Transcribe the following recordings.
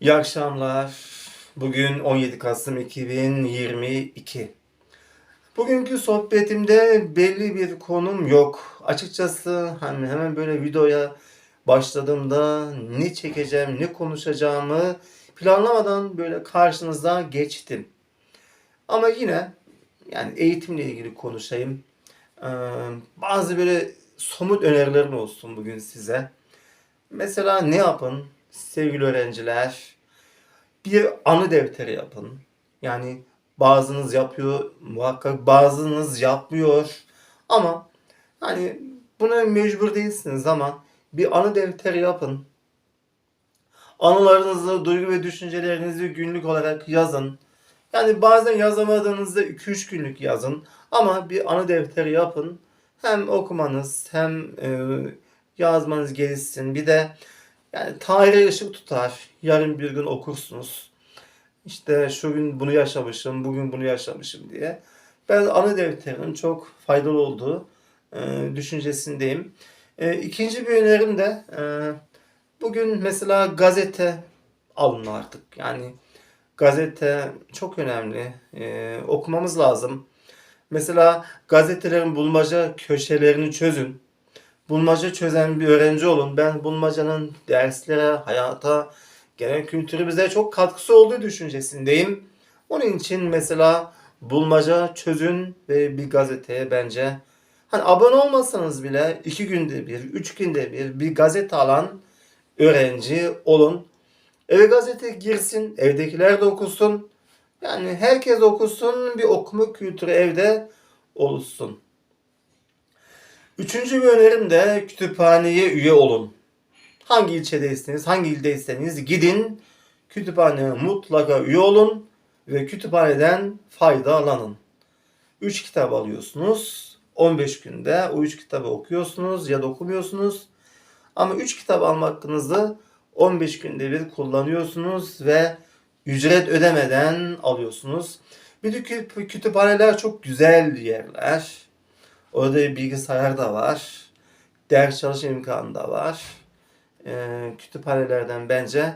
İyi akşamlar. Bugün 17 Kasım 2022. Bugünkü sohbetimde belli bir konum yok. Açıkçası hani hemen böyle videoya başladığımda ne çekeceğim, ne konuşacağımı planlamadan böyle karşınıza geçtim. Ama yine yani eğitimle ilgili konuşayım. Ee, bazı böyle somut önerilerim olsun bugün size. Mesela ne yapın sevgili öğrenciler? Bir anı defteri yapın. Yani bazınız yapıyor, muhakkak bazınız yapmıyor. Ama hani buna mecbur değilsiniz ama bir anı defteri yapın. Anılarınızı, duygu ve düşüncelerinizi günlük olarak yazın. Yani bazen yazamadığınızda 2-3 günlük yazın. Ama bir anı defteri yapın. Hem okumanız hem e, yazmanız gelişsin. Bir de yani tarihe ışık tutar. Yarın bir gün okursunuz. İşte şu gün bunu yaşamışım, bugün bunu yaşamışım diye. Ben anı defterinin çok faydalı olduğu e, düşüncesindeyim. E, ikinci bir önerim de e, bugün mesela gazete alın artık. Yani gazete çok önemli. E, okumamız lazım. Mesela gazetelerin bulmaca köşelerini çözün. Bulmaca çözen bir öğrenci olun. Ben bulmacanın derslere, hayata, genel kültürümüze çok katkısı olduğu düşüncesindeyim. Onun için mesela bulmaca çözün ve bir gazeteye bence hani abone olmasanız bile iki günde bir, üç günde bir bir gazete alan öğrenci olun. Eve gazete girsin, evdekiler de okusun. Yani herkes okusun, bir okuma kültürü evde oluşsun. Üçüncü bir önerim de kütüphaneye üye olun. Hangi ilçedeyseniz, hangi ildeyseniz gidin kütüphaneye mutlaka üye olun ve kütüphaneden faydalanın. 3 kitap alıyorsunuz. 15 günde o 3 kitabı okuyorsunuz ya da okumuyorsunuz. Ama 3 kitap alma hakkınızı 15 günde bir kullanıyorsunuz ve ücret ödemeden alıyorsunuz. Bir de kü- kütüphaneler çok güzel yerler. Orada bir bilgisayar da var. Ders çalışma imkanı da var. Ee, kütüphanelerden bence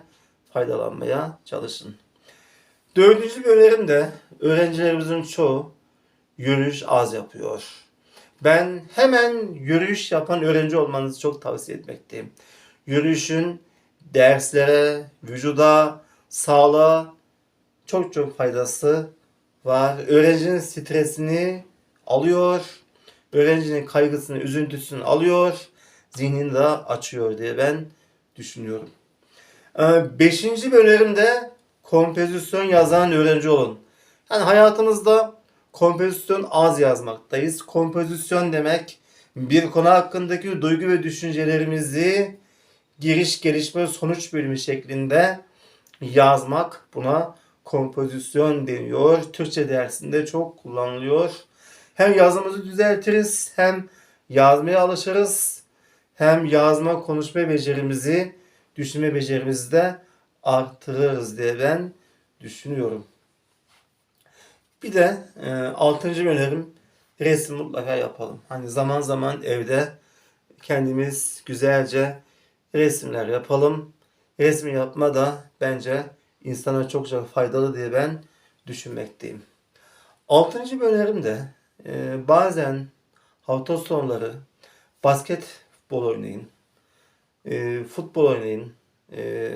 faydalanmaya çalışın. Dördüncü bir önerim de öğrencilerimizin çoğu yürüyüş az yapıyor. Ben hemen yürüyüş yapan öğrenci olmanızı çok tavsiye etmekteyim. Yürüyüşün derslere, vücuda, sağlığa çok çok faydası var. Öğrencinin stresini alıyor. Öğrencinin kaygısını, üzüntüsünü alıyor. Zihnini de açıyor diye ben düşünüyorum. Ee, Beşinci bir önerim de kompozisyon yazan öğrenci olun. Yani hayatımızda kompozisyon az yazmaktayız. Kompozisyon demek bir konu hakkındaki duygu ve düşüncelerimizi giriş gelişme sonuç bölümü şeklinde yazmak. Buna kompozisyon deniyor. Türkçe dersinde çok kullanılıyor. Hem yazımızı düzeltiriz hem yazmaya alışırız. Hem yazma konuşma becerimizi, düşünme becerimizi de artırırız diye ben düşünüyorum. Bir de e, altıncı önerim resim mutlaka yapalım. Hani zaman zaman evde kendimiz güzelce resimler yapalım. Resim yapma da bence insana çok çok faydalı diye ben düşünmekteyim. Altıncı bir önerim de e, bazen hafta sonları basketbol oynayın, e, futbol oynayın. E,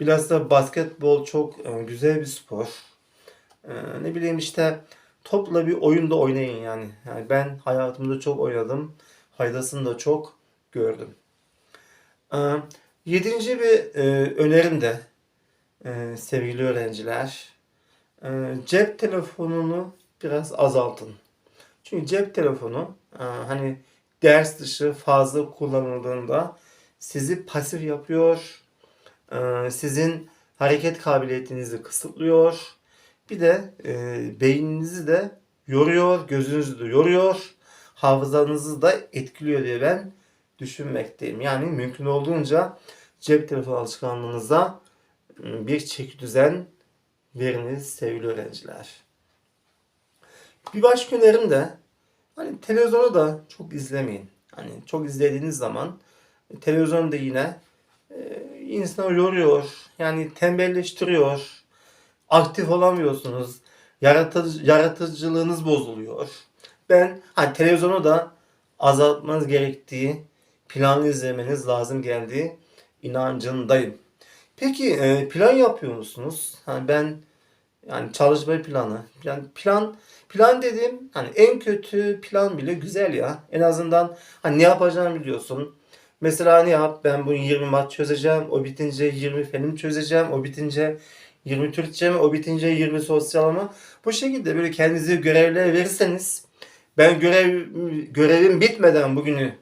bilhassa basketbol çok e, güzel bir spor. E, ne bileyim işte topla bir oyunda oynayın yani. Yani ben hayatımda çok oynadım. Faydasını da çok gördüm. E, yedinci bir e, önerim de e, sevgili öğrenciler. e, cep telefonunu biraz azaltın. Çünkü cep telefonu e, hani ders dışı fazla kullanıldığında sizi pasif yapıyor. e, sizin hareket kabiliyetinizi kısıtlıyor. Bir de e, beyninizi de yoruyor, gözünüzü de yoruyor. Hafızanızı da etkiliyor diye ben düşünmekteyim. Yani mümkün olduğunca cep telefonu alışkanlığınıza e, bir çeki düzen veriniz sevgili öğrenciler. Bir başka önerim de hani televizyonu da çok izlemeyin. Hani çok izlediğiniz zaman e, televizyonu da yine e, insanı yoruyor. Yani tembelleştiriyor. Aktif olamıyorsunuz. Yaratıcı, yaratıcılığınız bozuluyor. Ben hani televizyonu da azaltmanız gerektiği, planlı izlemeniz lazım geldiği inancındayım. Peki e, plan yapıyor musunuz? Hani ben yani çalışma planı. Yani plan plan dedim hani en kötü plan bile güzel ya. En azından hani ne yapacağını biliyorsun. Mesela ne yap? Ben bunu 20 maç çözeceğim. O bitince 20 fenim çözeceğim. O bitince 20 Türkçe mi? O bitince 20 sosyal mı? Bu şekilde böyle kendinize görevler verirseniz ben görev görevim bitmeden bugünü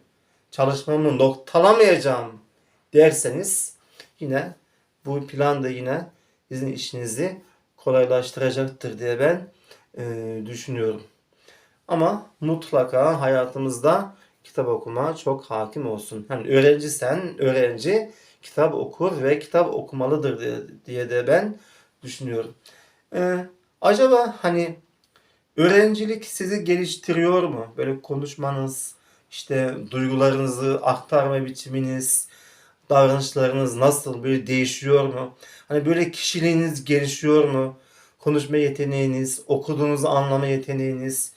çalışmamı noktalamayacağım derseniz yine bu plan da yine sizin işinizi kolaylaştıracaktır diye ben e, düşünüyorum. Ama mutlaka hayatımızda kitap okuma çok hakim olsun. Hani öğrencisen öğrenci kitap okur ve kitap okumalıdır diye, diye de ben düşünüyorum. E, acaba hani öğrencilik sizi geliştiriyor mu? Böyle konuşmanız, işte duygularınızı aktarma biçiminiz, davranışlarınız nasıl böyle değişiyor mu? Hani böyle kişiliğiniz gelişiyor mu? Konuşma yeteneğiniz, okuduğunuzu anlama yeteneğiniz,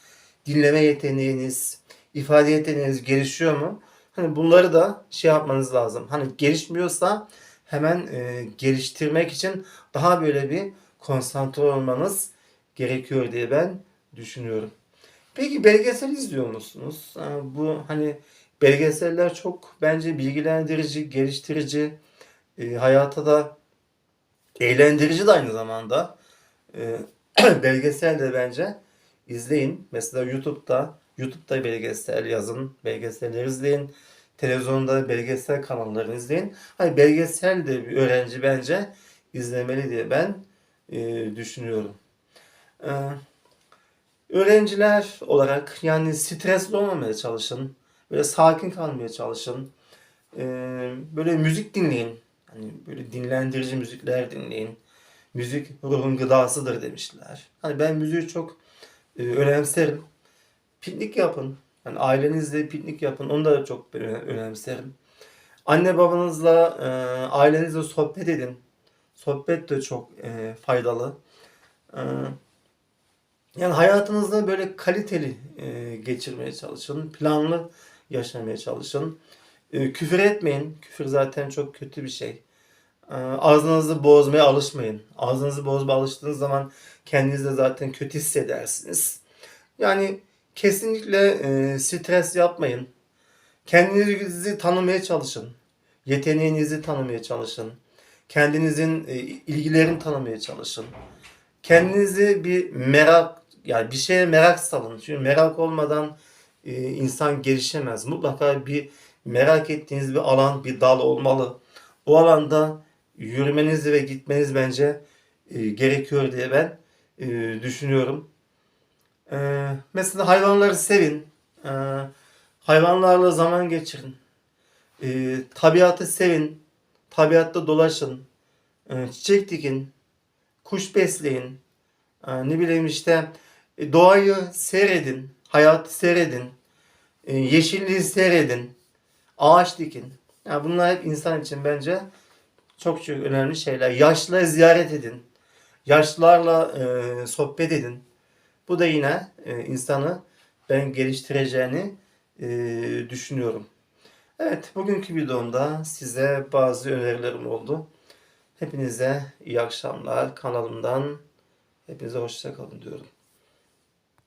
dinleme yeteneğiniz, ifade yeteneğiniz gelişiyor mu? Hani bunları da şey yapmanız lazım. Hani gelişmiyorsa hemen e, geliştirmek için daha böyle bir konsantre olmanız gerekiyor diye ben düşünüyorum. Peki belgesel izliyor musunuz? Ha, Bu hani belgeseller çok bence bilgilendirici, geliştirici, e, hayata da eğlendirici de aynı zamanda. E, belgesel de bence izleyin. Mesela YouTube'da YouTube'da belgesel yazın, belgeseller izleyin. Televizyonda belgesel kanallarını izleyin. Hani belgesel de bir öğrenci bence izlemeli diye ben e, düşünüyorum. E, öğrenciler olarak yani stresli olmamaya çalışın. Böyle sakin kalmaya çalışın. E, böyle müzik dinleyin. Hani böyle dinlendirici müzikler dinleyin. Müzik ruhun gıdasıdır demişler. Hani ben müziği çok e, önemserim. Piknik yapın. Yani ailenizle piknik yapın. Onu da çok önemserim. Anne babanızla, e, ailenizle sohbet edin. Sohbet de çok e, faydalı. E, yani hayatınızda böyle kaliteli e, geçirmeye çalışın. Planlı yaşamaya çalışın. E, küfür etmeyin. Küfür zaten çok kötü bir şey. E, ağzınızı bozmaya alışmayın. Ağzınızı bozmaya alıştığınız zaman kendinizi de zaten kötü hissedersiniz. Yani kesinlikle e, stres yapmayın. Kendinizi tanımaya çalışın. Yeteneğinizi tanımaya çalışın. Kendinizin e, ilgilerini tanımaya çalışın. Kendinizi bir merak yani bir şeye merak salın. Çünkü merak olmadan e, insan gelişemez. Mutlaka bir merak ettiğiniz bir alan, bir dal olmalı. O alanda yürümeniz ve gitmeniz bence e, gerekiyor diye ben e, düşünüyorum. E, mesela hayvanları sevin. E, hayvanlarla zaman geçirin. E, tabiatı sevin. Tabiatta dolaşın. E, çiçek dikin. Kuş besleyin. E, ne bileyim işte e, doğayı seyredin. Hayatı seyredin. E, yeşilliği seyredin. Ağaç dikin. Yani bunlar hep insan için bence çok çok önemli şeyler. Yaşlıları ziyaret edin. Yaşlılarla e, sohbet edin. Bu da yine e, insanı ben geliştireceğini e, düşünüyorum. Evet, bugünkü videomda size bazı önerilerim oldu. Hepinize iyi akşamlar. Kanalımdan hepinize hoşça kalın diyorum.